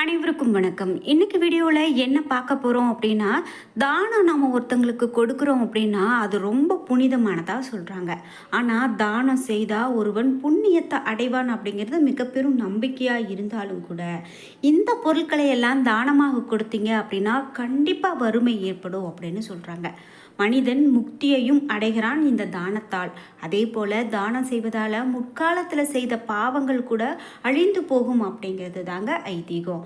அனைவருக்கும் வணக்கம். இன்னைக்கு வீடியோவில் என்ன பார்க்க போகிறோம் அப்படின்னா தானம் நம்ம ஒருத்தங்களுக்கு கொடுக்குறோம் அப்படின்னா அது ரொம்ப புனிதமானதாக சொல்கிறாங்க ஆனால் தானம் செய்தால் ஒருவன் புண்ணியத்தை அடைவான் அப்படிங்கிறது மிக பெரும் நம்பிக்கையாக இருந்தாலும் கூட இந்த பொருட்களை எல்லாம் தானமாக கொடுத்தீங்க அப்படின்னா கண்டிப்பாக வறுமை ஏற்படும் அப்படின்னு சொல்கிறாங்க மனிதன் முக்தியையும் அடைகிறான் இந்த தானத்தால். அதே போல் தானம் செய்வதால் முற்காலத்தில் செய்த பாவங்கள் கூட அழிந்து போகும் அப்படிங்கிறது தாங்க ஐதீகம்.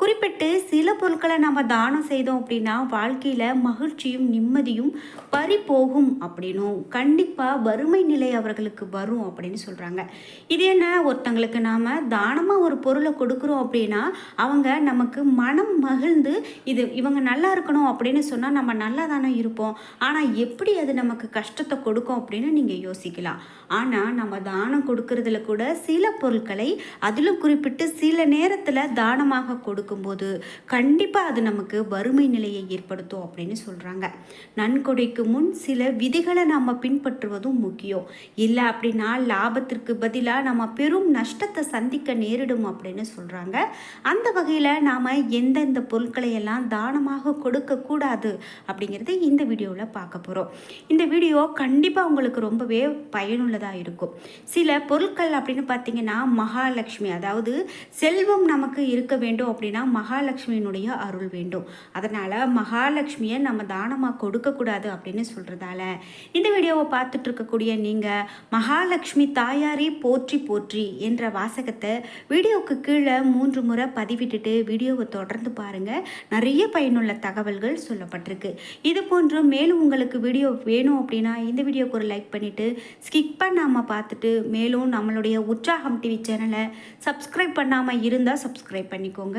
குறிப்பிட்டு சில பொருட்களை நம்ம தானம் செய்தோம் அப்படின்னா வாழ்க்கையில் மகிழ்ச்சியும் நிம்மதியும் பறி போகும் அப்படின்னும். கண்டிப்பாக வறுமை நிலை அவர்களுக்கு வரும் அப்படின்னு சொல்கிறாங்க இது என்ன? ஒருத்தங்களுக்கு நாம் தானமாக ஒரு பொருளை கொடுக்குறோம் அப்படின்னா அவங்க நமக்கு மனம் மகிழ்ந்து இது இவங்க நல்லா இருக்கணும் அப்படின்னு சொன்னால் நம்ம நல்லா தானே இருப்போம். ஆனால் எப்படி அது நமக்கு கஷ்டத்தை கொடுக்கும் அப்படின்னு நீங்கள் யோசிக்கலாம். ஆனால் நம்ம தானம் கொடுக்கறதுல கூட சில பொருட்களை அதிலும் குறிப்பிட்டு சில நேரத்தில் தானமாக கொடுக்கும்போது கண்டிப்பாக அது நமக்கு வறுமை நிலையை ஏற்படுத்தும் அப்படின்னு சொல்கிறாங்க நன்கொடைக்கு முன் சில விதிகளை நம்ம பின்பற்றுவதும் முக்கியம். இல்லை அப்படின்னா லாபத்திற்கு பதிலாக நம்ம பெரும் நஷ்டத்தை சந்திக்க நேரிடும் அப்படின்னு சொல்கிறாங்க அந்த வகையில் நாம் எந்தெந்த பொருட்களை எல்லாம் தானமாக கொடுக்கக்கூடாது அப்படிங்கிறத இந்த வீடியோவில் பார்க்க போகிறோம் இந்த வீடியோ கண்டிப்பாக உங்களுக்கு ரொம்பவே பயனுள்ளதாக இருக்கும். சில பொருட்கள் அப்படின்னு பார்த்தீங்கன்னா மகாலட்சுமி அதாவது செல்வம் நமக்கு இருக்க வேண்டும் அப்படின்னா மகாலட்சுமியினுடைய அருள் வேண்டும். அதனால் மகாலட்சுமியை நம்ம தானமாக கொடுக்கக்கூடாது அப்படின்னு சொல்கிறதால இந்த வீடியோவை பார்த்துட்டு இருக்கக்கூடிய நீங்கள் மகாலட்சுமி தாயாரே போற்றி போற்றி என்ற வாசகத்தை வீடியோவுக்கு கீழே மூன்று முறை பதிவிட்டுட்டு வீடியோவை தொடர்ந்து பாருங்கள் நிறைய பயனுள்ள தகவல்கள் சொல்லப்பட்டிருக்கு. இது போன்று மேலும் உங்களுக்கு வீடியோ வேணும் அப்படின்னா இந்த வீடியோக்கு ஒரு லைக் பண்ணிவிட்டு ஸ்கிப் பண்ணாமல் பார்த்துட்டு மேலும் நம்மளுடைய உற்சாகம் டிவி சேனலை சப்ஸ்கிரைப் பண்ணாமல் இருந்தால் சப்ஸ்கிரைப் பண்ணிக்கோங்க.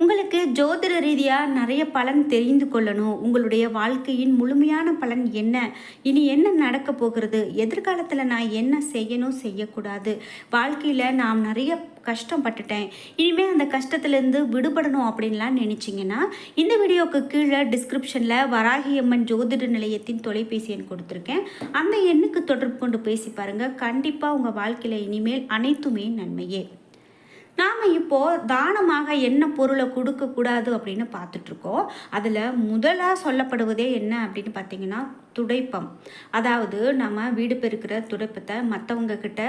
உங்களுக்கு ஜோதிட ரீதியாக நிறைய பலன் தெரிந்து கொள்ளணும். உங்களுடைய வாழ்க்கையின் முழுமையான பலன் என்ன? இனி என்ன நடக்க போகிறது? எதிர்காலத்தில் நான் என்ன செய்யணும் செய்யக்கூடாது? வாழ்க்கையில் நான் நிறைய கஷ்டப்பட்டுட்டேன். இனிமேல் அந்த கஷ்டத்துலேருந்து விடுபடணும் அப்படின்லாம் நினச்சிங்கன்னா இந்த வீடியோவுக்கு கீழே டிஸ்கிரிப்ஷனில் வராகியம்மன் ஜோதிட நிலையத்தின் தொலைபேசி எண் கொடுத்துருக்கேன். அந்த எண்ணுக்கு தொடர்பு கொண்டு பேசி பாருங்கள் கண்டிப்பாக உங்கள் வாழ்க்கையில் இனிமேல் அனைத்துமே நன்மையே. நாம் இப்போது தானமாக என்ன பொருளை கொடுக்கக்கூடாது அப்படின்னு பார்த்துட்ருக்கோம். அதில் முதலாக சொல்லப்படுவதே என்ன அப்படின்னு பார்த்தீங்கன்னா துடைப்பம். அதாவது நம்ம வீடு பெருக்கிற துடைப்பத்தை மற்றவங்க கிட்ட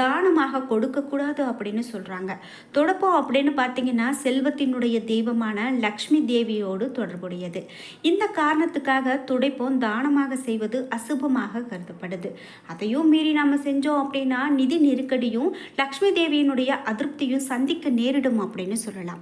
தானமாக கொடுக்கக்கூடாது அப்படின்னு சொல்கிறாங்க துடைப்பம் அப்படின்னு பார்த்தீங்கன்னா செல்வத்தினுடைய தெய்வமான லக்ஷ்மி தேவியோடு தொடர்புடையது. இந்த காரணத்துக்காக துடைப்பம் தானமாக செய்வது அசுபமாக கருதப்படுது. அதையும் மீறி நம்ம செஞ்சோம் அப்படின்னா நிதி நெருக்கடியும் லக்ஷ்மி தேவியினுடைய அதிருப்தியும் சந்திக்க நேரிடும் அப்படின்னு சொல்லலாம்.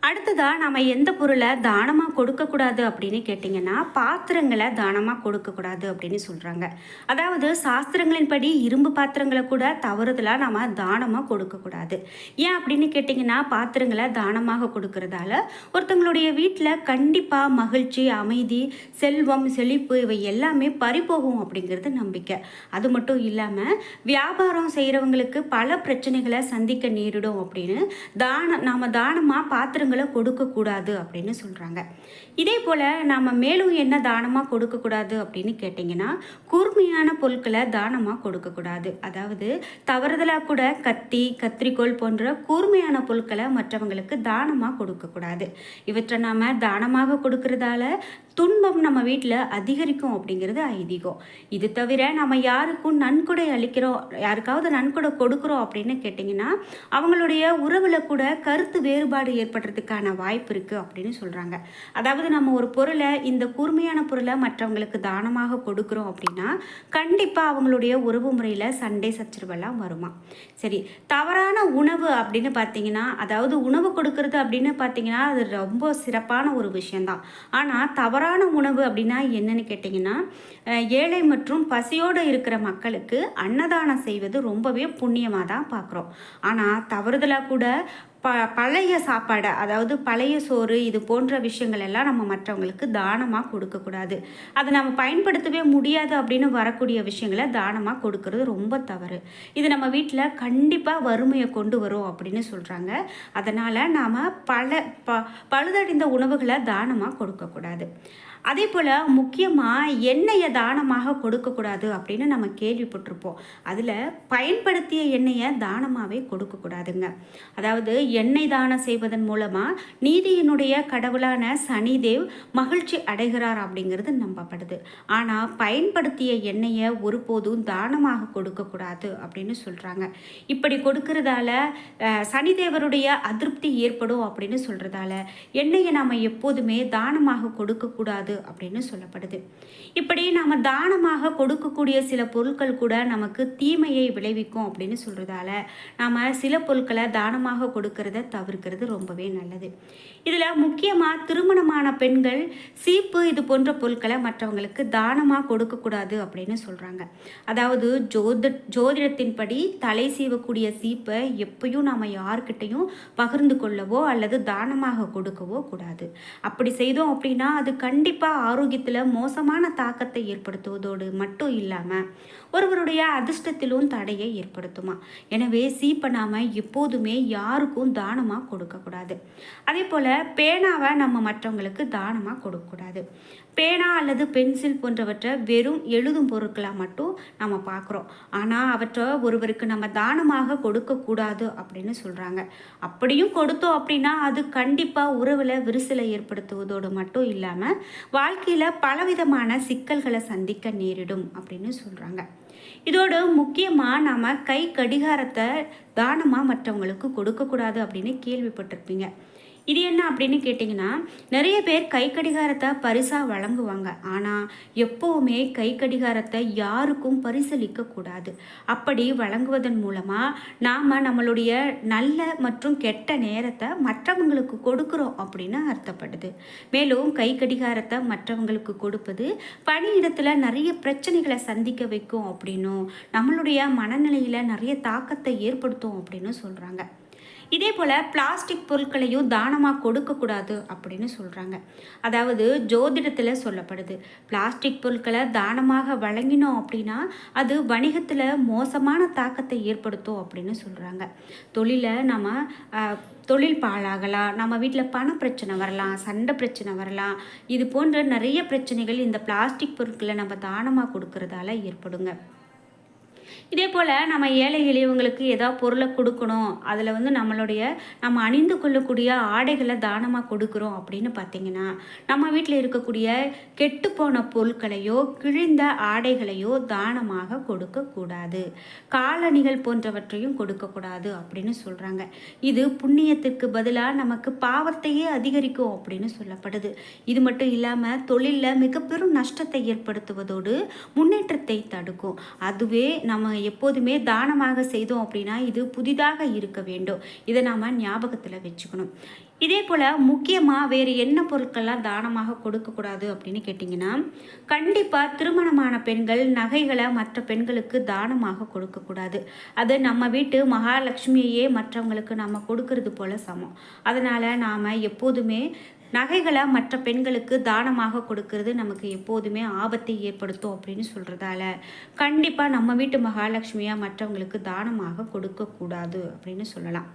அடுத்ததாக நம்ம எந்த பொருளை தானமாக கொடுக்கக்கூடாது அப்படின்னு கேட்டிங்கன்னா பாத்திரங்களை தானமாக கொடுக்கக்கூடாது அப்படின்னு சொல்கிறாங்க அதாவது சாஸ்திரங்களின்படி இரும்பு பாத்திரங்களை கூட தவறுதலாக நம்ம தானமாக கொடுக்கக்கூடாது. ஏன் அப்படின்னு கேட்டிங்கன்னா பாத்திரங்களை தானமாக கொடுக்கறதால ஒருத்தங்களுடைய வீட்டில் கண்டிப்பாக மகிழ்ச்சி அமைதி செல்வம் செழிப்பு இவை எல்லாமே பறிபோகும் அப்படிங்கிறது நம்பிக்கை. அது மட்டும் இல்லாமல் வியாபாரம் செய்கிறவங்களுக்கு பல பிரச்சனைகளை சந்திக்க நேரிடும் அப்படின்னு தான நாம் தானமாக பாத்திரங்களை கொடுக்கக்கூடாது அப்படின்னு சொல்கிறாங்க இதே போல் நாம் மேலும் என்ன தானமாக கொடுக்கக்கூடாது அப்படின்னு கேட்டிங்கன்னா கூர்மையான பொருட்களை தானமாக கொடுக்கக்கூடாது. அதாவது தவறுதலாக கூட கத்தி கத்திரிக்கோள் போன்ற கூர்மையான பொருட்களை மற்றவங்களுக்கு தானமாக கொடுக்கக்கூடாது. இவற்றை நாம் தானமாக கொடுக்கறதால துன்பம் நம்ம வீட்டில் அதிகரிக்கும் அப்படிங்கிறது ஐதீகம். இது தவிர நம்ம யாருக்கும் நன்கொடை அளிக்கிறோம் யாருக்காவது நன்கொடை கொடுக்குறோம் அப்படின்னு கேட்டிங்கன்னா அவங்களுடைய உறவில் கூட கருத்து வேறுபாடு ஏற்படுறதுக்கான வாய்ப்பு இருக்குது அப்படின்னு சொல்கிறாங்க அதாவது நம்ம ஒரு பொருளை இந்த கூர்மையான பொருளை மற்றவங்களுக்கு தானமாக கொடுக்குறோம் அப்படின்னா கண்டிப்பாக அவங்களுடைய உறவு முறையில் சண்டை சச்சரவெல்லாம் வருமா? சரி தவறான உணவு அப்படின்னு பார்த்தீங்கன்னா அதாவது உணவு கொடுக்கறது அப்படின்னு பார்த்தீங்கன்னா அது ரொம்ப சிறப்பான ஒரு விஷயந்தான் ஆனால் தவறான உணவு அப்படின்னா என்னன்னு கேட்டிங்கன்னா ஏழை மற்றும் பசியோடு இருக்கிற மக்களுக்கு அன்னதானம் செய்வது ரொம்பவே புண்ணியமாக தான் பார்க்குறோம். ஆனால் தவறுதலாக கூட ப பழைய சாப்பாடை அதாவது பழைய சோறு இது போன்ற விஷயங்கள் எல்லாம் நம்ம மற்றவங்களுக்கு தானமாக கொடுக்கக்கூடாது அதை நம்ம பயன்படுத்தவே முடியாது அப்படின்னு வரக்கூடிய விஷயங்களை தானமாக கொடுக்கறது ரொம்ப தவறு. இது நம்ம வீட்டில் கண்டிப்பாக வறுமையை கொண்டு வரும் அப்படின்னு சொல்கிறாங்க அதனால் நாம் பல ப பழுதடைந்த உணவுகளை தானமாக கொடுக்கக்கூடாது அதே போல் முக்கியமாக எண்ணெயை தானமாக கொடுக்கக்கூடாது அப்படின்னு நம்ம கேள்விப்பட்டிருப்போம். அதில் பயன்படுத்திய எண்ணெயை தானமாகவே கொடுக்கக்கூடாதுங்க. அதாவது எண்ணெய் தானம் செய்வதன் மூலமாக நீதியினுடைய கடவுளான சனிதேவ் மகிழ்ச்சி அடைகிறார் அப்படிங்கிறது நம்பப்படுது. ஆனால் பயன்படுத்திய எண்ணெயை ஒருபோதும் தானமாக கொடுக்கக்கூடாது அப்படின்னு சொல்கிறாங்க இப்படி கொடுக்கறதால சனிதேவருடைய அதிருப்தி ஏற்படும் அப்படின்னு சொல்கிறதால எண்ணெயை நாம் எப்போதுமே தானமாக கொடுக்கக்கூடாது அப்படின்னு சொல்லப்படுது. இப்படி நாம் தானமாக கொடுக்கக்கூடிய சில பொருட்கள் கூட நமக்கு தீமையை விளைவிக்கும் அப்படின்னு சொல்கிறதால நாம் சில பொருட்களை தானமாக கொடுக்கறத தவிர்க்கிறது ரொம்பவே நல்லது. இதில் முக்கியமாக திருமணமான பெண்கள் சீப்பு இது போன்ற பொருட்களை மற்றவங்களுக்கு தானமாக கொடுக்கக்கூடாது அப்படின்னு சொல்கிறாங்க அதாவது ஜோதி ஜோதிடத்தின்படி தலை சீவக்கூடிய சீப்பை எப்பயும் நாம் யார்கிட்டையும் பகிர்ந்து கொள்ளவோ அல்லது தானமாக கொடுக்கவோ கூடாது. அப்படி செய்தோம் அப்படின்னா அது கண்டிப்பாக ஆரோக்கியத்தில் மோசமான தாக்கத்தை ஏற்படுத்துவதோடு மட்டும் இல்லாமல் ஒருவருடைய அதிர்ஷ்டத்திலும் தடையை ஏற்படுத்துமா. எனவே சீப்பை நாம் எப்போதுமே யாருக்கும் தானமாக கொடுக்கக்கூடாது. அதே போல் பேனாவை நம்ம மற்றவங்களுக்கு தானமாக கொடுக்கக்கூடாது. பேனா அல்லது பென்சில் போன்றவற்றை வெறும் எழுதும் பொருட்களாக மட்டும் நம்ம பார்க்குறோம் ஆனால் அவற்றை ஒருவருக்கு நம்ம தானமாக கொடுக்கக்கூடாது அப்படின்னு சொல்கிறாங்க அப்படியும் கொடுத்தோம் அப்படின்னா அது கண்டிப்பாக உறவில் விரிசலை ஏற்படுத்துவதோடு மட்டும் இல்லாமல் வாழ்க்கையில் பலவிதமான சிக்கல்களை சந்திக்க நேரிடும் அப்படின்னு சொல்கிறாங்க இதோடு முக்கியமாக நம்ம கை கடிகாரத்தை தானமாக மற்றவங்களுக்கு கொடுக்கக்கூடாது அப்படின்னு கேள்விப்பட்டிருப்பீங்க. இது என்ன அப்படின்னு கேட்டிங்கன்னா நிறைய பேர் கை கடிகாரத்தை பரிசாக வழங்குவாங்க. ஆனால் எப்போவுமே கை கடிகாரத்தை யாருக்கும் பரிசளிக்க கூடாது. அப்படி வழங்குவதன் மூலமாக நாம் நம்மளுடைய நல்ல மற்றும் கெட்ட நேரத்தை மற்றவங்களுக்கு கொடுக்குறோம் அப்படின்னு அர்த்தப்படுது. மேலும் கை கடிகாரத்தை மற்றவங்களுக்கு கொடுப்பது பணியிடத்தில் நிறைய பிரச்சனைகளை சந்திக்க வைக்கும் அப்படின்னும் நம்மளுடைய மனநிலையில் நிறைய தாக்கத்தை ஏற்படுத்தும் அப்படின்னு சொல்கிறாங்க இதே போல் பிளாஸ்டிக் பொருட்களையும் தானமாக கொடுக்கக்கூடாது அப்படின்னு சொல்கிறாங்க அதாவது ஜோதிடத்தில் சொல்லப்படுது. பிளாஸ்டிக் பொருட்களை தானமாக வழங்கினோம் அப்படின்னா அது வணிகத்தில் மோசமான தாக்கத்தை ஏற்படுத்தும் அப்படின்னு சொல்கிறாங்க தொழிலை நம்ம தொழில் பாழாகலாம் நம்ம வீட்டில் பண பிரச்சனை வரலாம் சண்டை பிரச்சனை வரலாம் இது போன்ற நிறைய பிரச்சனைகள் இந்த பிளாஸ்டிக் பொருட்களை நம்ம தானமாக கொடுக்கறதால ஏற்படுங்க. இதே போல் நம்ம ஏழை எளியவங்களுக்கு ஏதாவது பொருளை கொடுக்கணும். அதில் வந்து நம்மளுடைய நம்ம அணிந்து கொள்ளக்கூடிய ஆடைகளை தானமாக கொடுக்குறோம் அப்படின்னு பார்த்தீங்கன்னா நம்ம வீட்டில் இருக்கக்கூடிய கெட்டுப்போன பொருட்களையோ கிழிந்த ஆடைகளையோ தானமாக கொடுக்கக்கூடாது. காலணிகள் போன்றவற்றையும் கொடுக்கக்கூடாது அப்படின்னு சொல்கிறாங்க இது புண்ணியத்திற்கு பதிலாக நமக்கு பாவத்தையே அதிகரிக்கும் அப்படின்னு சொல்லப்படுது. இது மட்டும் இல்லாமல் தொழிலில் மிக பெரும் நஷ்டத்தை ஏற்படுத்துவதோடு முன்னேற்றத்தை தடுக்கும். அதுவே நம்ம எப்போதுமே தானமாக செய்தோம் அப்படின்னா இது புதிதாக இருக்க வேண்டும். இதை நாம் ஞாபகத்தில் வச்சுக்கணும். இதே போல் முக்கியமாக வேறு என்ன பொருட்கள்லாம் தானமாக கொடுக்கக்கூடாது அப்படின்னு கேட்டிங்கன்னா கண்டிப்பாக திருமணமான பெண்கள் நகைகளை மற்ற பெண்களுக்கு தானமாக கொடுக்கக்கூடாது. அது நம்ம வீட்டு மகாலட்சுமியையே மற்றவங்களுக்கு நம்ம கொடுக்கறது போல் சமம். அதனால் நாம் எப்போதுமே நகைகளை மற்ற பெண்களுக்கு தானமாக கொடுக்கறது நமக்கு எப்போதுமே ஆபத்தை ஏற்படுத்தும் அப்படின்னு சொல்கிறதால கண்டிப்பாக நம்ம வீட்டு மகாலட்சுமியாக மற்றவங்களுக்கு தானமாக கொடுக்கக்கூடாது அப்படின்னு சொல்லலாம்.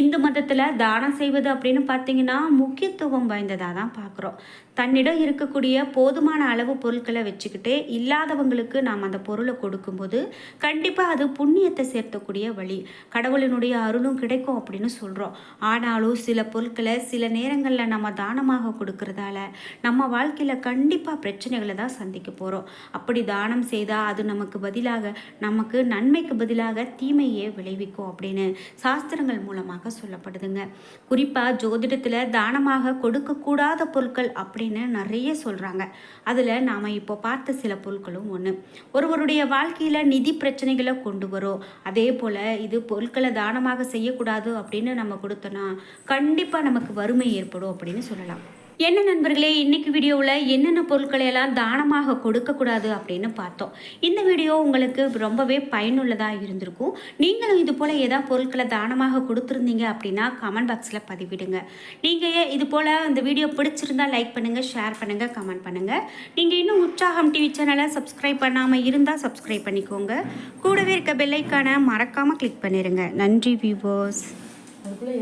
இந்து மதத்தில் தானம் செய்வது அப்படின்னு பார்த்தீங்கன்னா முக்கியத்துவம் வாய்ந்ததாக தான் பார்க்குறோம். தன்னிடம் இருக்கக்கூடிய போதுமான அளவு பொருட்களை வச்சுக்கிட்டு இல்லாதவங்களுக்கு நாம் அந்த பொருளை கொடுக்கும்போது கண்டிப்பாக அது புண்ணியத்தை சேர்த்தக்கூடிய வழி. கடவுளினுடைய அருளும் கிடைக்கும் அப்படின்னு சொல்கிறோம் ஆனாலும் சில பொருட்களை சில நேரங்களில் நம்ம தானமாக கொடுக்கறதால நம்ம வாழ்க்கையில் கண்டிப்பாக பிரச்சனைகளை தான் சந்திக்க போகிறோம் அப்படி தானம் செய்தால் அது நமக்கு பதிலாக நமக்கு நன்மைக்கு பதிலாக தீமையே விளைவிக்கும் அப்படின்னு சாஸ்திரங்கள் மூலமாக சொல்லப்படுதுங்க. குறிப்பாக ஜோதிடத்தில் தானமாக கொடுக்கக்கூடாத பொருட்கள் அப்படி அப்படின்னு நிறைய சொல்கிறாங்க அதில் நாம் இப்போ பார்த்த சில பொருட்களும் ஒன்று ஒருவருடைய வாழ்க்கையில் நிதி பிரச்சனைகளை கொண்டு வரும். அதே போல் இது பொருட்களை தானமாக செய்யக்கூடாது அப்படின்னு நம்ம கொடுத்தோன்னா கண்டிப்பாக நமக்கு வறுமை ஏற்படும் அப்படின்னு சொல்லலாம். என்ன நண்பர்களே இன்னைக்கு வீடியோவில் என்னென்ன பொருட்களை எல்லாம் தானமாக கொடுக்கக்கூடாது அப்படின்னு பார்த்தோம். இந்த வீடியோ உங்களுக்கு ரொம்பவே பயனுள்ளதாக இருந்திருக்கும். நீங்களும் இது போல் ஏதாவது பொருட்களை தானமாக கொடுத்துருந்தீங்க அப்படின்னா கமெண்ட் பாக்ஸில் பதிவிடுங்க. நீங்கள் இது போல் இந்த வீடியோ பிடிச்சிருந்தா லைக் பண்ணுங்கள் ஷேர் பண்ணுங்கள் கமெண்ட் பண்ணுங்கள் நீங்கள் இன்னும் உற்சாகம் டிவி சேனலை சப்ஸ்கிரைப் பண்ணாமல் இருந்தால் சப்ஸ்கிரைப் பண்ணிக்கோங்க. கூடவே இருக்க பெல்லைக்கான மறக்காமல் கிளிக் பண்ணிடுங்க நன்றி வியூவர்ஸ் அதுக்குள்ளே